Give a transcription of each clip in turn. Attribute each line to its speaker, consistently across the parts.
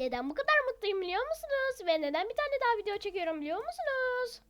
Speaker 1: Neden bu kadar mutluyum biliyor musunuz? Ve neden bir tane daha video çekiyorum biliyor musunuz?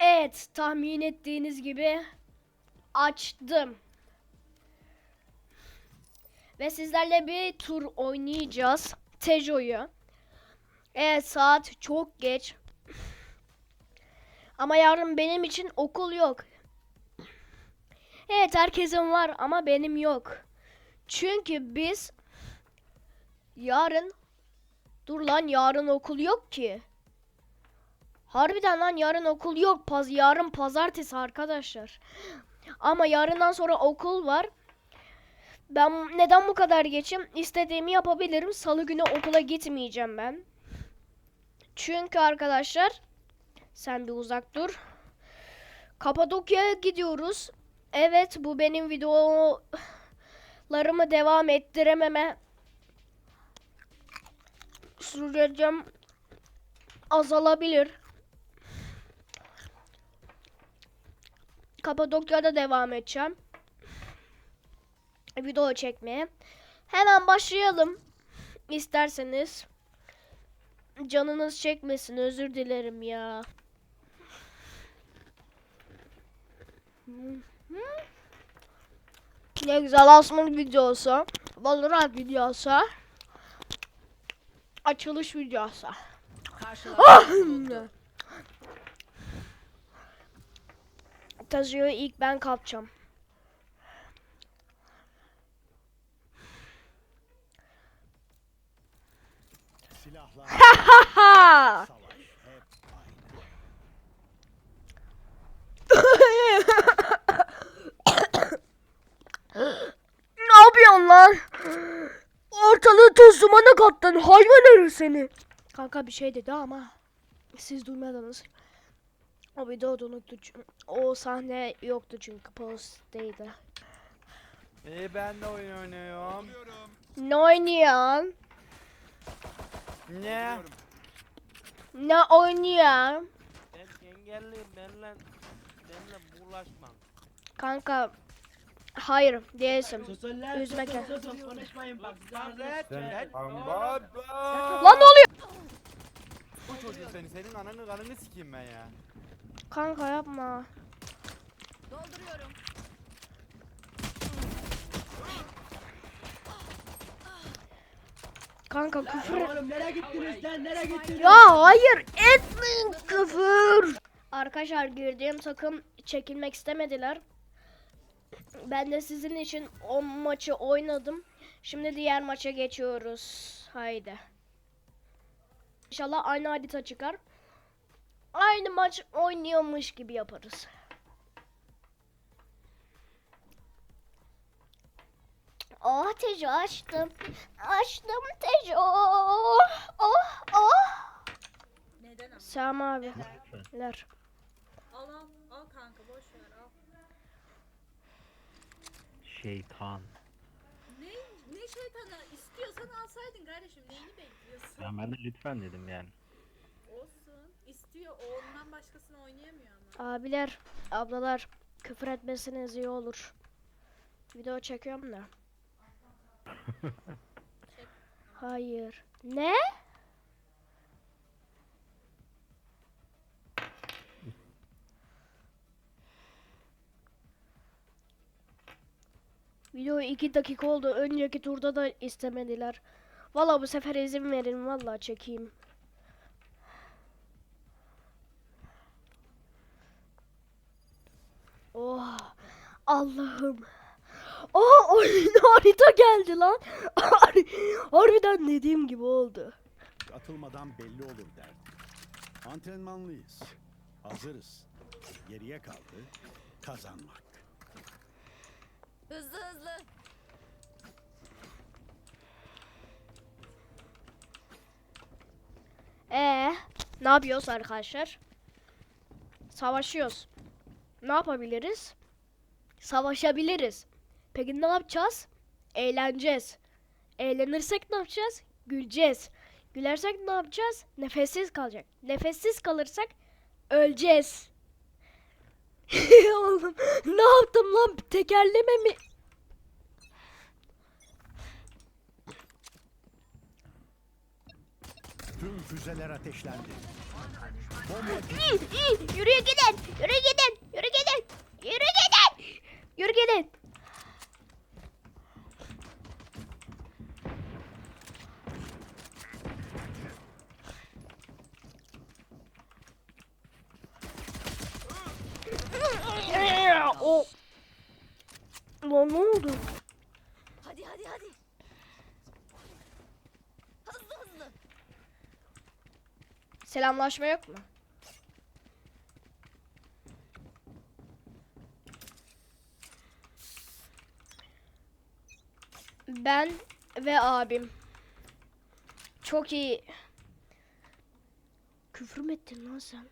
Speaker 1: Evet, tahmin ettiğiniz gibi açtım. Ve sizlerle bir tur oynayacağız. Tejo'yu. Evet, saat çok geç. Ama yarın benim için okul yok. Evet herkesin var ama benim yok. Çünkü biz yarın dur lan yarın okul yok ki. Harbiden lan yarın okul yok. Paz yarın pazartesi arkadaşlar. Ama yarından sonra okul var. Ben neden bu kadar geçim? İstediğimi yapabilirim. Salı günü okula gitmeyeceğim ben. Çünkü arkadaşlar sen bir uzak dur. Kapadokya'ya gidiyoruz. Evet bu benim videolarımı devam ettirememe sürecim azalabilir. Kapadokya'da devam edeceğim. Video çekmeye. Hemen başlayalım. İsterseniz. Canınız çekmesin özür dilerim ya. Ne güzel asmın videosu. Valorant videosu. Açılış videosu. Ah! Tazio'yu ilk ben kapacağım.
Speaker 2: Silahlar
Speaker 1: Ha!
Speaker 2: savaş hep aynı.
Speaker 1: Ne yapıyorsun lan? Ortalığı toz dumana kattın hayvan herif seni. Kanka bir şey dedi ama siz duymadınız. O video unuttu. O sahne yoktu çünkü posttaydı.
Speaker 3: İyi ben de oyun oynuyorum.
Speaker 1: Ne oynuyorsun?
Speaker 3: Ne?
Speaker 1: Ne oynuyorsun?
Speaker 3: Ben engelliyim benimle benimle bulaşma.
Speaker 1: Kanka hayır değilsin.
Speaker 4: Susun, konuşmayın bak.
Speaker 1: Lan ne oluyor?
Speaker 3: Bu çocuğu seni senin ananı kanını sikeyim ben ya.
Speaker 1: Kanka yapma.
Speaker 5: Dolduruyorum.
Speaker 1: Kanka küfür
Speaker 4: Oğlum nereye gittiniz lan nereye gittiniz?
Speaker 1: Ya hayır etmeyin küfür. Arkadaşlar girdiğim takım çekilmek istemediler. Ben de sizin için o maçı oynadım. Şimdi diğer maça geçiyoruz. Haydi. İnşallah aynı harita çıkar. Aynı maç oynuyormuş gibi yaparız. Oh Tejo açtım. Açtım Tejo. Oh oh.
Speaker 5: Neden ama?
Speaker 1: Selam abi. Ler.
Speaker 5: Al al. Al kanka boş ver al.
Speaker 6: Şeytan.
Speaker 5: Ne, ne şeytanı istiyorsan alsaydın kardeşim. Neyini bekliyorsun?
Speaker 6: Ya ben de lütfen dedim yani.
Speaker 5: Olsun. İstiyor. O ondan başkasını oynayamıyor ama.
Speaker 1: Abiler, ablalar küfür etmesiniz iyi olur. Video çekiyorum da. Hayır. Ne? Video 2 dakika oldu. Önceki turda da istemediler. Valla bu sefer izin verin. Valla çekeyim. Oh Allah'ım. Aa oyun harita geldi lan. Har- Harbiden dediğim gibi oldu.
Speaker 2: Atılmadan belli olur der. Antrenmanlıyız. Hazırız. Geriye kaldı kazanmak.
Speaker 5: Hızlı hızlı.
Speaker 1: Ee, ne yapıyoruz arkadaşlar? Savaşıyoruz. Ne yapabiliriz? Savaşabiliriz. Peki ne yapacağız? Eğleneceğiz. Eğlenirsek ne yapacağız? Güleceğiz. Gülersek ne yapacağız? Nefessiz kalacak. Nefessiz kalırsak öleceğiz. Oğlum ne yaptım lan tekerleme mi?
Speaker 2: Tüm füzeler ateşlendi. Bomba
Speaker 1: Yürü gidin. Yürü gidin. Yürü gidin. Yürü gidin. Yürü gidin. O. Lan ne oldu?
Speaker 5: Hadi hadi hadi. Hızlı hızlı.
Speaker 1: Selamlaşma yok mu? Ben ve abim. Çok iyi. Küfür mü ettin lan sen?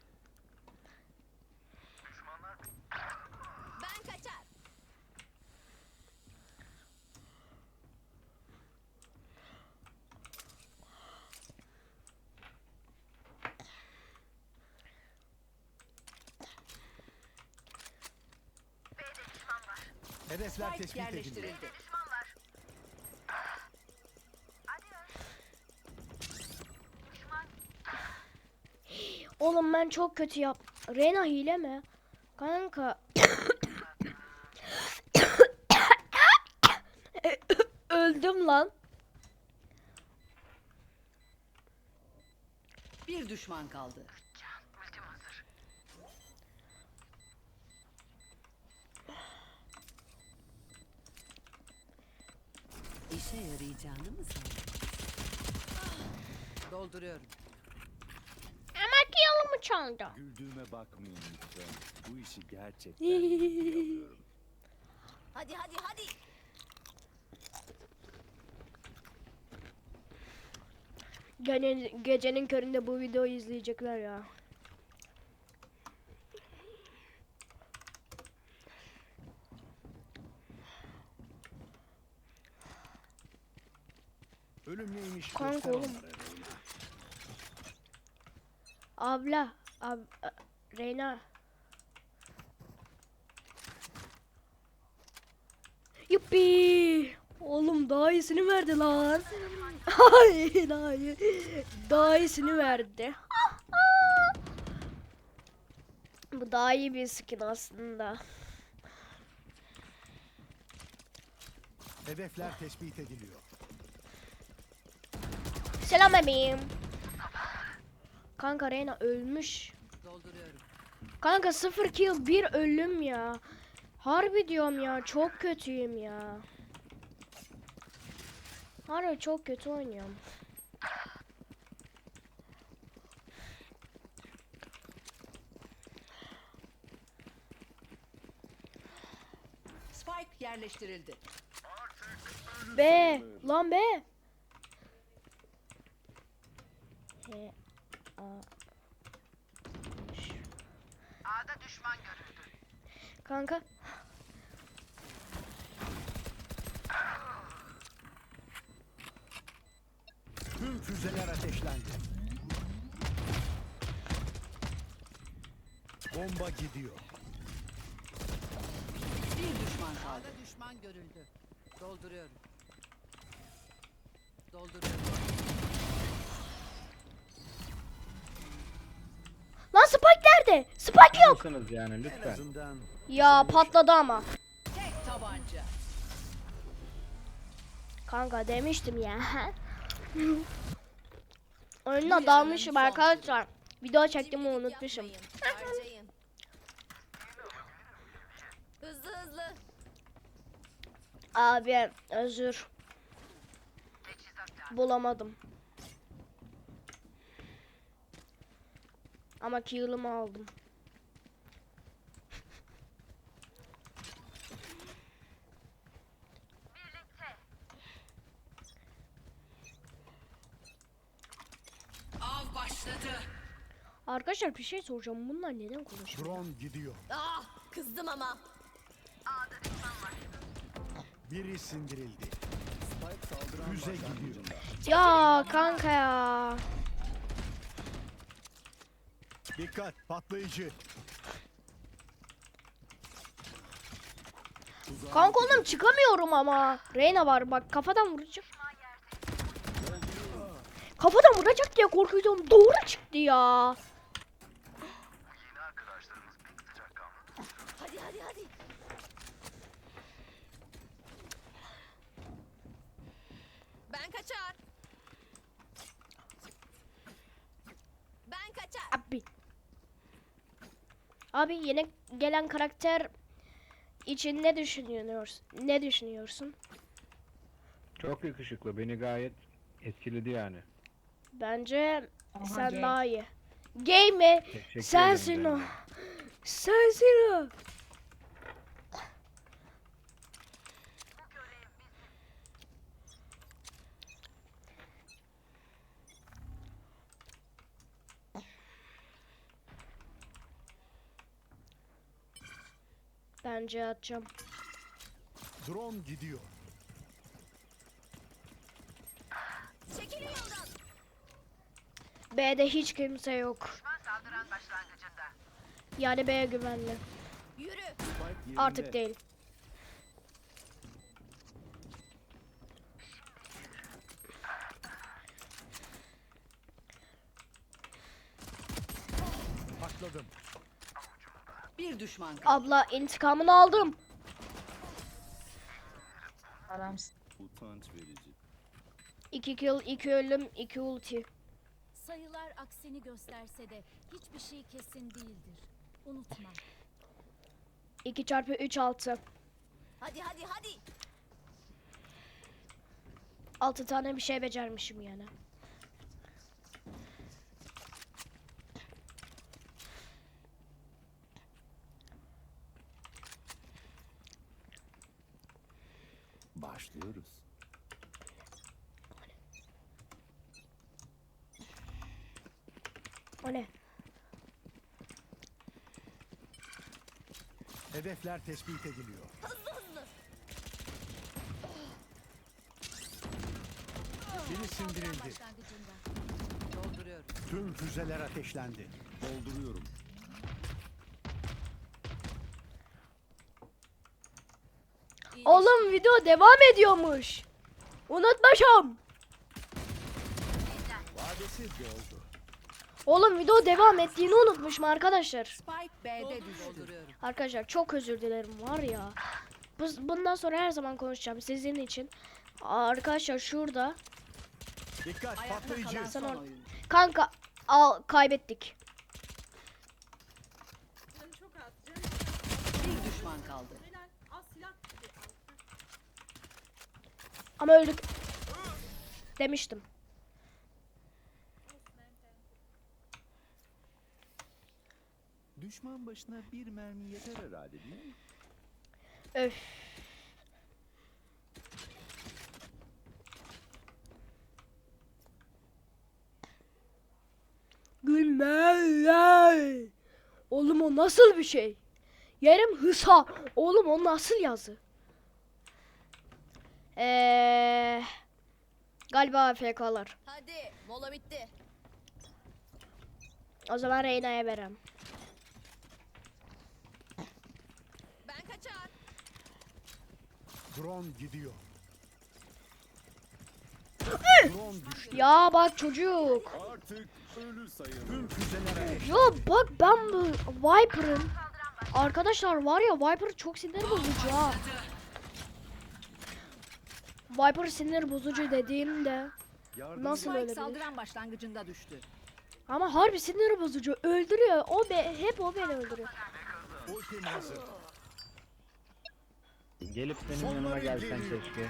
Speaker 2: Hedefler
Speaker 7: Spike
Speaker 2: tespit edildi.
Speaker 7: yerleştirildi.
Speaker 1: Oğlum ben çok kötü yap. Rena hile mi? Kanka. Öldüm lan.
Speaker 7: Bir düşman kaldı. İşe yarayacağını mı sandın? Dolduruyorum.
Speaker 1: Ama yolumu çaldı.
Speaker 3: Güldüğüme bakmayın lütfen. Bu işi gerçekten
Speaker 5: Hadi hadi hadi.
Speaker 1: Gene, gecenin köründe bu videoyu izleyecekler ya.
Speaker 2: Ölüm neymiş?
Speaker 1: Kanka oğlum. Abla, ab, Reyna. Yuppi! Oğlum daha iyisini verdi lan. Hayır, hayır. Daha iyisini verdi. Bu daha iyi bir skin aslında.
Speaker 2: Hedefler tespit ediliyor.
Speaker 1: Selam bebeğim. Kanka Reyna ölmüş. Kanka 0 kill 1 ölüm ya. Harbi diyorum ya çok kötüyüm ya. Harbi çok kötü oynuyorum.
Speaker 7: Spike yerleştirildi.
Speaker 1: B lan B. H A A'da düşman görüldü. Kanka
Speaker 2: Tüm füzeler ateşlendi. Bomba gidiyor.
Speaker 7: Bir düşman kaldı. düşman görüldü. Dolduruyorum. Dolduruyorum.
Speaker 1: lan Spike nerede? Spike yok.
Speaker 6: Mısınız yani
Speaker 3: En
Speaker 6: lütfen.
Speaker 3: azından
Speaker 1: Ya patladı ama.
Speaker 7: Tek tabanca.
Speaker 1: Kanka demiştim ya. Oyuna dalmışım arkadaşlar. Video çektiğimi unutmuşum.
Speaker 5: Hızlı hızlı.
Speaker 1: Abi özür. Bulamadım. Ama kill'ımı aldım. Arkadaşlar bir şey soracağım. Bunlar neden konuşuyor?
Speaker 2: Drone gidiyor.
Speaker 5: Ah kızdım ama.
Speaker 2: Biri sindirildi.
Speaker 3: Spike saldıran
Speaker 2: Füze gidiyor.
Speaker 3: başlangıcında.
Speaker 1: Ya kanka ya.
Speaker 2: Dikkat patlayıcı.
Speaker 1: Kanka oğlum çıkamıyorum ama. Reyna var bak kafadan vuracağım. Kafadan vuracak diye korkuyordum. Doğru çıktı ya.
Speaker 5: Hadi hadi hadi. Ben kaçar. Ben kaçar.
Speaker 1: Abi. Abi yeni gelen karakter için ne düşünüyorsun? Ne düşünüyorsun?
Speaker 6: Çok yakışıklı. Beni gayet etkiledi yani.
Speaker 1: Bence sen daha iyi. Gay mi?
Speaker 6: Teşekkür
Speaker 1: Sensin
Speaker 6: ederim
Speaker 1: o. Sensin o. Bence atacağım.
Speaker 2: Drone gidiyor.
Speaker 5: Çekilin yoldan.
Speaker 1: B'de hiç kimse yok. Yani B güvenli.
Speaker 5: Yürü.
Speaker 1: Artık değil.
Speaker 2: Patladım.
Speaker 7: Bir düşman kaldı.
Speaker 1: Abla intikamını aldım.
Speaker 2: Utanç verici.
Speaker 1: 2 kill, 2 ölüm, 2 ulti.
Speaker 5: Sayılar aksini gösterse de hiçbir şey kesin değildir. Unutma.
Speaker 1: 2 çarpı 3 6.
Speaker 5: Hadi hadi hadi.
Speaker 1: 6 tane bir şey becermişim yani.
Speaker 2: Başlıyoruz.
Speaker 1: O ne?
Speaker 2: Hedefler tespit ediliyor. Biri sindirildi.
Speaker 7: Dolduruyorum.
Speaker 2: Tüm füzeler ateşlendi. Dolduruyorum.
Speaker 1: Oğlum video devam ediyormuş. Unutmuşum. Oğlum video devam ettiğini unutmuşum arkadaşlar.
Speaker 7: Spike B'de düştü. Dolduruyorum.
Speaker 1: Arkadaşlar çok özür dilerim var ya. Bu- Bundan sonra her zaman konuşacağım sizin için. Arkadaşlar şurada.
Speaker 2: Dikkat patlayıcı.
Speaker 1: Kanka al kaybettik.
Speaker 7: Bir düşman kaldı.
Speaker 5: helal. Al silah. Hadi al.
Speaker 1: Ama öldük. Demiştim.
Speaker 8: Düşman başına bir mermi yeter herhalde değil mi?
Speaker 1: Öf. Gülmeler. Oğlum o nasıl bir şey? Yerim hısa. Oğlum o nasıl yazı? Eee galiba AFK'lar.
Speaker 5: Hadi. Mola bitti.
Speaker 1: O zaman Reyna'ya verem.
Speaker 5: Ben kaçar.
Speaker 2: Drone gidiyor. Drone düştü.
Speaker 1: Ya bak çocuk.
Speaker 8: Artık ölü sayılır.
Speaker 2: Tüm füzeler ateşlendi.
Speaker 1: Ya bak ben bu Viper'ın Arkadaşlar var ya Viper çok sinir bozucu ha. Viper sinir bozucu dediğimde
Speaker 8: Yardım
Speaker 1: nasıl
Speaker 7: Spike
Speaker 1: ölebilir?
Speaker 7: saldıran başlangıcında düştü.
Speaker 1: Ama harbi sinir bozucu öldürüyor. O be, hep o beni öldürüyor.
Speaker 2: Ultim hazır.
Speaker 6: Gelip benim yanıma gelsen keşke.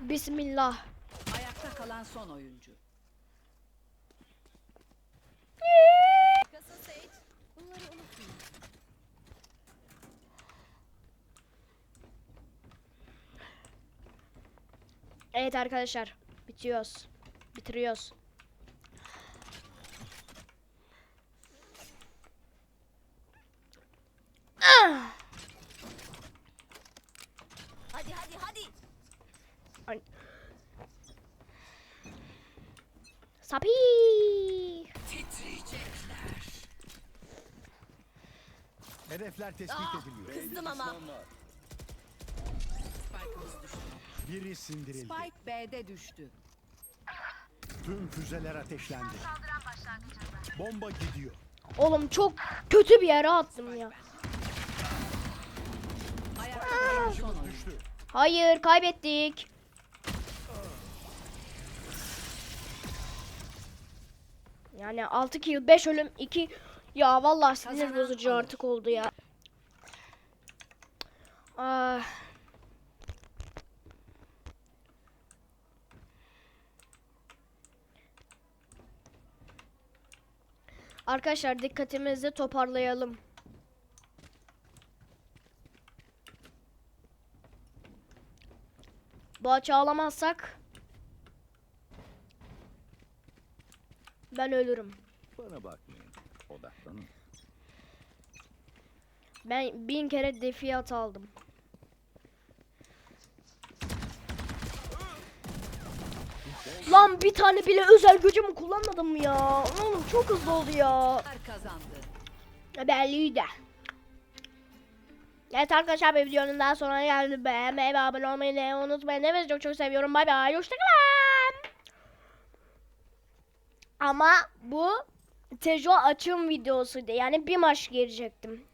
Speaker 1: Bismillah.
Speaker 7: Ayakta kalan son oyuncu.
Speaker 1: Evet arkadaşlar bitiyoruz. Bitiriyoruz. Ah!
Speaker 5: Hadi hadi hadi.
Speaker 1: Sapi.
Speaker 2: Hedefler tespit ediliyor.
Speaker 5: Kızdım ama.
Speaker 7: Spike'ımız düştü.
Speaker 2: Biri sindirildi.
Speaker 7: Spike B'de düştü.
Speaker 2: Tüm füzeler ateşlendi. Bomba gidiyor.
Speaker 1: Oğlum çok kötü bir yere attım ya.
Speaker 7: Ayakta son
Speaker 2: düştü.
Speaker 1: Hayır kaybettik. Yani 6 kill 5 ölüm 2 ya vallahi sinir bozucu artık oldu ya. Ah. Arkadaşlar dikkatimizi toparlayalım. Bu açı alamazsak ben ölürüm.
Speaker 8: Bana bakmayın. Odaklanın.
Speaker 1: Ben bin kere defiyat aldım. Lan bir tane bile özel gücümü kullanmadım ya. Oğlum çok hızlı oldu ya.
Speaker 7: kazandı.
Speaker 1: Belliydi. Evet arkadaşlar bir videonun daha sonuna geldi. Beğenmeyi ve abone olmayı da unutmayın. Hepinizi çok çok seviyorum. Bay bay. Hoşçakalın. Ama bu Tejo açım videosuydu. Yani bir maç girecektim.